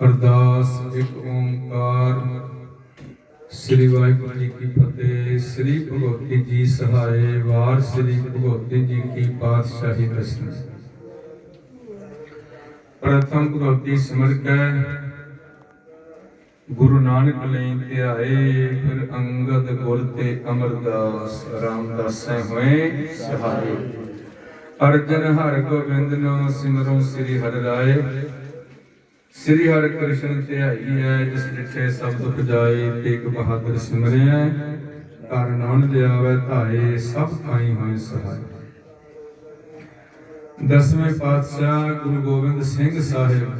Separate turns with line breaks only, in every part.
ਅਰਦਾਸ ਇੱਕ ਓੰਕਾਰ ਸ੍ਰੀ ਵਾਹਿਗੁਰੂ ਜੀ ਕੀ ਫਤਿਹ, ਸ੍ਰੀ ਭਗਵਤੀ ਜੀ ਸਹਾਏ, ਵਾਰ ਸ੍ਰੀ ਭਗਵਤੀ ਜੀ ਕੀ ਪਾਤਸ਼ਾਹੀ ਦਸਨ ਪ੍ਰਥਮ ਭਗਵਤੀ ਸਿਮਰ ਕੈ, ਗੁਰੂ ਨਾਨਕ ਲਈ ਧਿਆਏ ਫਿਰ ਅੰਗਦ ਗੁਰ ਤੇ ਅਮਰਦਾਸ ਰਾਮਦਾਸੈ ਹੋਏ ਸਹਾਰੇ ਅਰਜਨ ਹਰ ਗੋਬਿੰਦ ਨੂੰ ਸਿਮਰੋ ਸ੍ਰੀ ਹਰਿ ਰਾਏ। ਸ੍ਰੀ ਹਰਿ ਕ੍ਰਿਸ਼ਨ ਧਿਆਈ ਹੈ, ਜਿਸ ਜਿਠੇ ਸਭ ਦੁਖ ਜਾਏ ਤੇਗ ਬਹਾਦਰ ਸਿਮਰਿਆ ਕਰ ਨਾਮ ਲਿਆਵੇ ਧਾਏ, ਸਭ ਥਾਈ ਹੋਏ ਸਹਾਈ। ਦਸਵੇਂ ਪਾਤਸ਼ਾਹ ਗੁਰੂ ਗੋਬਿੰਦ ਸਿੰਘ ਸਾਹਿਬ,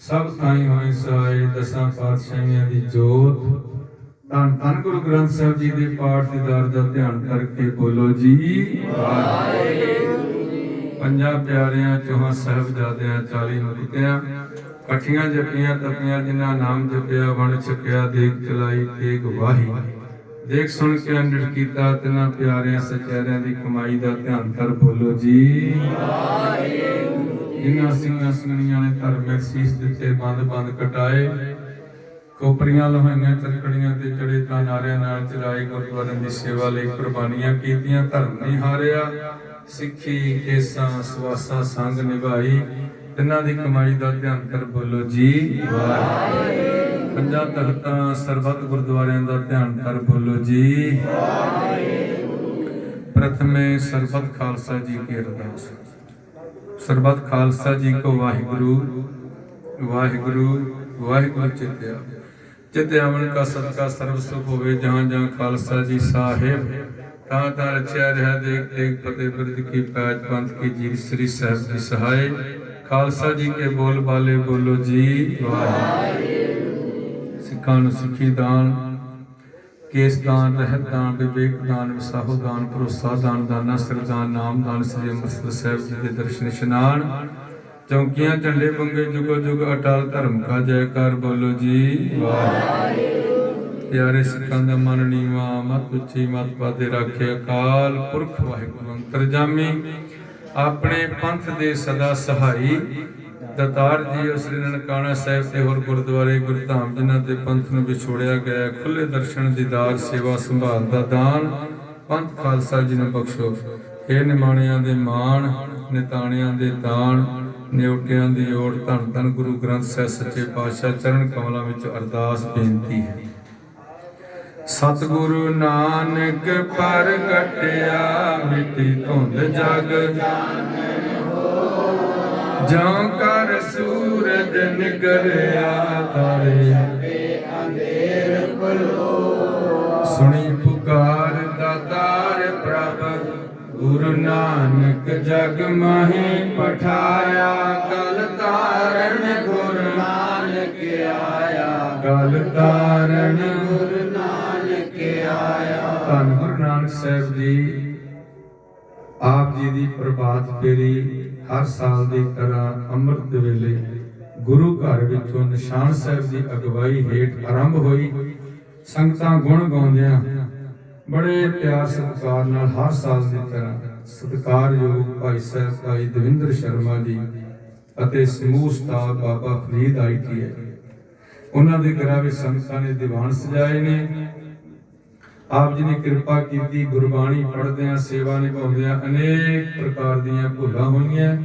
ਸਭ ਥਾਈ ਹੋਏ ਸਹਾਈ, ਦਸਾਂ ਪਾਤਸ਼ਾਹਾਂ ਦੀ ਜੋਤ। ਧੰਨ ਧੰਨ ਗੁਰੂ ਗ੍ਰੰਥ ਸਾਹਿਬ ਜੀ ਦੇ ਪਾਠ ਦੀਦਾਰ ਦਾ ਧਿਆਨ ਕਰਕੇ ਬੋਲੋ ਜੀ ਪੰਜਾਂ ਪਿਆਰਿਆਂ ਚੋਹਾਂ ਸਾਹਿਬਜ਼ਾਦਿਆਂ 40 ਮੁਕਤਿਆਂ ਇਕੱਠੀਆਂ ਜਪੀਆਂ ਤਪੀਆਂ ਜਿਨ੍ਹਾਂ ਨਾਮ ਜਪਿਆ, ਵਣ ਛਕਿਆ ਦੇਖ ਚਲਾਈ ਤੇਗ ਵਾਹੀ। ਦੇਖ ਸੁਣ ਕੇ ਅੰਡਰ ਕੀਤਾ, ਤਿਨਾਂ ਪਿਆਰਿਆਂ ਸਚਿਆਰਿਆਂ ਦੀ ਕਮਾਈ ਦਾ ਧਿਆਨ ਕਰ ਬੋਲੋ ਜੀ। ਜਿਨ੍ਹਾਂ ਸਿੰਘਾਂ ਸਿੰਘਣੀਆਂ ਨੇ ਧਰਮਿਕ ਸੀਸ ਦਿੱਤੇ, ਬੰਦ ਬੰਦ ਕਟਾਏ। ਕੋਪਰੀਆਂ ਲਹਾਈਆਂ ਚਰਕੜੀਆਂ ਤੇ ਚੜੇ ਤਾਂ ਨਾਰਿਆਂ ਨਾਲ ਚਲਾਏ ਗੁਰਦੁਆਰੇ ਦੀ ਸੇਵਾ ਲਈ ਕੁਰਬਾਨੀਆਂ ਕੀਤੀਆਂ, ਧਰਮ ਨਹੀਂ ਹਾਰਿਆ। ਸਿੱਖੀ, ਕੇਸਾਂ, ਸਵਾਸਾਂ, ਸੰਗ ਨਿਭਾਈ। ਤਿੰਨਾਂ ਦੀ ਕਮਾਈ ਦਾ ਧਿਆਨ ਕਰ ਬੋਲੋ ਜੀ। ਵਾਹਿਗੁਰੂ ਪੰਜਾਂ ਤਖਤਾਂ, ਸਰਬੱਤ ਗੁਰਦੁਆਰਿਆਂ ਦਾ ਧਿਆਨ ਕਰ ਬੋਲੋ ਜੀ। ਪ੍ਰਥਮੇ ਸਰਬੱਤ ਖਾਲਸਾ ਜੀ ਕੀ ਅਰਦਾਸ। ਸਰਬੱਤ ਖਾਲਸਾ ਜੀ ਕੋ ਵਾਹਿਗੁਰੂ ਵਾਹਿਗੁਰੂ ਵਾਹਿਗੁਰੂ ਚਿਤਿਆ। ਚਿਤਿਆਵਨ ਕਾ ਸਦਕਾ ਸਰਬ ਸੁਖ ਹੋਵੇ, ਜਹਾਂ ਜਹਾਂ ਖਾਲਸਾ ਜੀ ਸਾਹਿਬ। ਤਾਂ ਤਾਂ ਰਚਿਆ ਰਹਿ ਦੇਖ ਦੇਖ ਫਤਿਹ ਬਿਰਦ ਕੀ ਪੈਜ ਪੰਥ ਕੀ ਜੀ ਸ੍ਰੀ ਸਾਹਿਬ ਜੀ ਸਹਾਏ। ਖਾਲਸਾ ਜੀ ਕੇ ਬੋਲ ਬਾਲੇ ਬੋਲੋ ਜੀ, ਵਾਹਿਗੁਰੂ। ਸਿੱਖਾਂ ਨੂੰ ਸਿੱਖੀ ਦਾਨ, ਕੇਸ ਦਾਨ, ਰਹਿਤ ਦਾਨ, ਵਿਵੇਕ ਦਾਨ, ਵਿਸਾਹੋ ਦਾਨ, ਭਰੋਸਾ ਦਾਨ, ਦਾਨਾ ਸਰਦਾਨ ਨਾਮ ਦਾਨ, ਸ੍ਰੀ ਅੰਮ੍ਰਿਤਸਰ ਸਾਹਿਬ ਜੀ ਦੇ ਦਰਸ਼ਨ ਇਸ਼ਨਾਨ। ਚੌਂਕੀਆਂ, ਝੰਡੇ ਬੰਗੇ ਜੁਗੋ ਜੁਗ, ਅਟਲ ਧਰਮ ਕਾ ਜੈਕਾਰ, ਬੋਲੋ ਜੀ, ਵਾਹਿਗੁਰੂ। ਪਿਆਰੇ ਸਿੱਖਾਂ ਦਾ ਮਨ ਨੀਵਾ, ਮਤ ਉੱਚੀ, ਮਤ ਪਾਦੇ ਰੱਖੇ ਅਕਾਲ ਪੁਰਖ ਵਾਹਿਗੁਰੂ ਅੰਤਰਜਾਮੀ ਆਪਣੇ ਪੰਥ ਦੇ ਸਦਾ ਸਹਾਈ ਦਤਾਰ ਜੀ, ਉਸ ਸ੍ਰੀ ਨਨਕਾਣਾ ਸਾਹਿਬ ਤੇ ਹੋਰ ਗੁਰਦੁਆਰੇ ਗੁਰਧਾਮ ਜਿਨ੍ਹਾਂ ਦੇ ਪੰਥ ਨੂੰ ਵਿਛੋੜਿਆ ਗਿਆ ਖੁੱਲੇ ਦਰਸ਼ਨ ਦੀਦਾਰ ਸੇਵਾ ਸੰਭਾਲ ਦਾ ਦਾਨ। ਪੰਥ ਖਾਲਸਾ ਜੀ ਨੂੰ ਬਖਸ਼ੋ। ਇਹ ਨਿਮਾਣਿਆਂ ਦੇ ਮਾਣ, ਨਿਤਾਣਿਆਂ ਦੇ ਦਾਨ ਨਿਉਟਿਆਂ ਦੀ ਓੜ ਧੰਨ ਧੰਨ ਗੁਰੂ ਗ੍ਰੰਥ ਸਾਹਿਬ ਸੱਚੇ ਪਾਤਸ਼ਾਹ ਚਰਨ ਕਮਲਾਂ ਵਿੱਚ ਅਰਦਾਸ ਬੇਨਤੀ ਹੈ। ਸਤਿਗੁਰੂ ਨਾਨਕ ਪ੍ਰਗਟਿਆ ਮਿਟੀ ਧੁੰਦ ਜਗ। ਜਾਂ ਕਰ ਸੂਰਜ ਨਿਕਲਿਆ ਤਾਰੇ ਅੰਧੇਰ ਪਲੋ ਸੁਣੀ ਪੁਕਾਰ ਦਾਤਾਰ ਪ੍ਰਭ, ਗੁਰੂ ਨਾਨਕ ਜਗ ਮਾਹੀ ਪਠਾਇਆ। ਕਲ ਤਾਰਨ ਗੁਰੂ ਨਾਨਕ ਆਇਆ। ਕਲ ਤਾਰਨ ਗੁਰੂ ਨਾਨਕ ਸਾਹਿਬ ਜੀ, ਆਪ ਜੀ ਦੀ ਪ੍ਰਭਾਤ ਫੇਰੀ ਹਰ ਸਾਲ ਦੀ ਤਰ੍ਹਾਂ ਅੰਮ੍ਰਿਤ ਵੇਲੇ ਗੁਰੂ ਘਰ ਵਿੱਚੋਂ ਨਿਸ਼ਾਨ ਸਾਹਿਬ ਦੀ ਅਗਵਾਈ ਹੇਠ ਆਰੰਭ ਹੋਈ। ਸੰਗਤਾਂ ਗੁਣ ਗਾਉਂਦਿਆਂ ਬੜੇ ਪਿਆਰ ਸਤਿਕਾਰ ਨਾਲ ਹਰ ਸਾਲ ਦੀ ਤਰ੍ਹਾਂ ਸਤਿਕਾਰਯੋਗ ਭਾਈ ਸਾਹਿਬ ਭਾਈ ਦਵਿੰਦਰ ਸ਼ਰਮਾ ਜੀ ਅਤੇ ਸਮੂਹ ਸਟਾਫ ਬਾਬਾ ਫਰੀਦ ਆਈਟੀਆਈ ਉਹਨਾਂ ਦੇ ਘਰਾਂ ਵਿੱਚ ਸੰਗਤਾਂ ਨੇ ਦੀਵਾਨ ਸਜਾਏ ਨੇ। ਆਪ ਜੀ ਨੇ ਕਿਰਪਾ ਕੀਤੀ, ਗੁਰਬਾਣੀ ਪੜ੍ਹਦਿਆਂ, ਸੇਵਾ ਨਿਭਾਉਂਦਿਆਂ ਅਨੇਕ ਪ੍ਰਕਾਰ ਦੀਆਂ ਭੁੱਲਾਂ ਹੋਈਆਂ।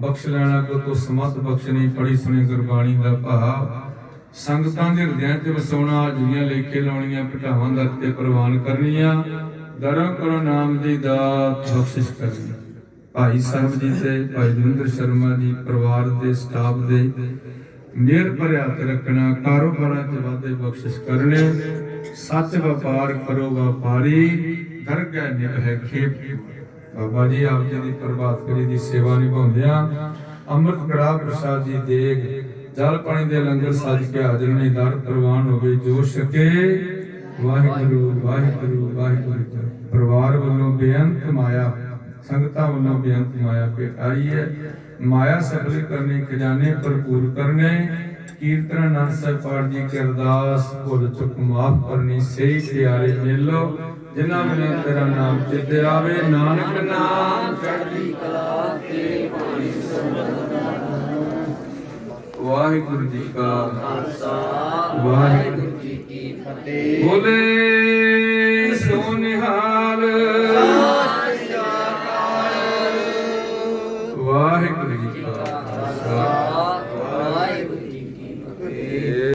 ਬਖਸ਼ ਲੈਣਾ ਕੋ ਤੋ ਸਮਤ ਬਖਸ਼ਣੀ ਪੜੀ ਸੁਣੀ ਗੁਰਬਾਣੀ ਦਾ ਭਾਵ। ਸੰਗਤਾਂ ਦੇ ਹਿਰਦਿਆਂ 'ਚ ਵਸਾਉਣਾ ਜੁਗੀਆਂ ਲੇਖੇ ਲਾਉਣੀਆਂ ਘਟਾਵਾਂ ਦਰ ਤੇ ਪ੍ਰਵਾਨ ਕਰਨੀਆਂ। ਦਰੋਂ ਕਰੋ ਨਾਮ ਦੀ ਦਾਤ, ਬਖਸ਼ਿਸ਼ ਕਰਨੀ। ਭਾਈ ਸਾਹਿਬ ਜੀ ਤੇ ਭਾਈ ਦਵਿੰਦਰ ਸ਼ਰਮਾ ਜੀ, ਪਰਿਵਾਰ ਦੇ, ਸਟਾਫ ਦੇ ਮਿਹਰ ਭਰਿਆ ਰੱਖਣਾ, ਕਾਰੋਬਾਰਾਂ 'ਚ ਵਾਧੇ ਬਖਸ਼ਿਸ਼ ਕਰਨੇ। ਸੱਚ ਵਪਾਰ ਕਰੋ ਵਪਾਰੀ ਦਰਗਹਿ ਨਿਭੈ ਖੇਪ। ਬਾਬਾ ਜੀ ਆਪ ਜੀ ਦੀ ਪ੍ਰਭਾਤ ਫੇਰੀ ਦੀ ਸੇਵਾ ਨਿਭਾਉਂਦਿਆਂ ਅੰਮ੍ਰਿਤ ਕੜਾ ਪ੍ਰਸਾਦ ਜੀ ਦੇਗ, ਜਲ ਪਾਣੀ ਦੇ ਲੰਗਰ ਸੱਜ ਕੇ ਹਾਜ਼ਰ ਨੇ, ਦਰ ਪ੍ਰਵਾਨ ਹੋਵੇ ਜੋ ਛਕੇ ਵਾਹਿਗੁਰੂ ਵਾਹਿਗੁਰੂ ਵਾਹਿਗੁਰੂ ਪਰਿਵਾਰ ਵੱਲੋਂ ਬੇਅੰਤ ਮਾਇਆ, ਸੰਗਤਾਂ ਵੱਲੋਂ ਬੇਅੰਤ ਮਾਇਆ ਭੇਟਾਈ ਹੈ। ਮਾਇਆ ਸਫਲ ਕਰਨੇ, ਖਜ਼ਾਨੇ ਭਰਪੂਰ ਕਰਨੇ ਕੀਰਤਨ ਆਨੰਦ ਸਾਹਿਬ ਜੀ ਕੀ ਅਰਦਾਸ ਭੁੱਲ ਚੁੱਕ ਮਾਫ ਕਰਨੀ ਸਹੀ ਪਿਆਰੇ ਮੇਲੋ, ਜਿਨ੍ਹਾਂ ਬਿਨਾਂ ਤੇਰਾ ਨਾਮ ਚਿੱਤੇ ਆਵੇ, ਨਾਨਕ ਨਾਮ ਚੜ੍ਹਦੀ ਕਲਾ ਤੇ ਪਾਣੀ ਵਾਹਿਗੁਰੂ ਜੀ ਕਾ
ਖਾਲਸਾ,
ਵਾਹਿਗੁਰੂ
ਜੀ ਕੀ ਫਤਿਹ।
ਬੋਲੇ ਸੋ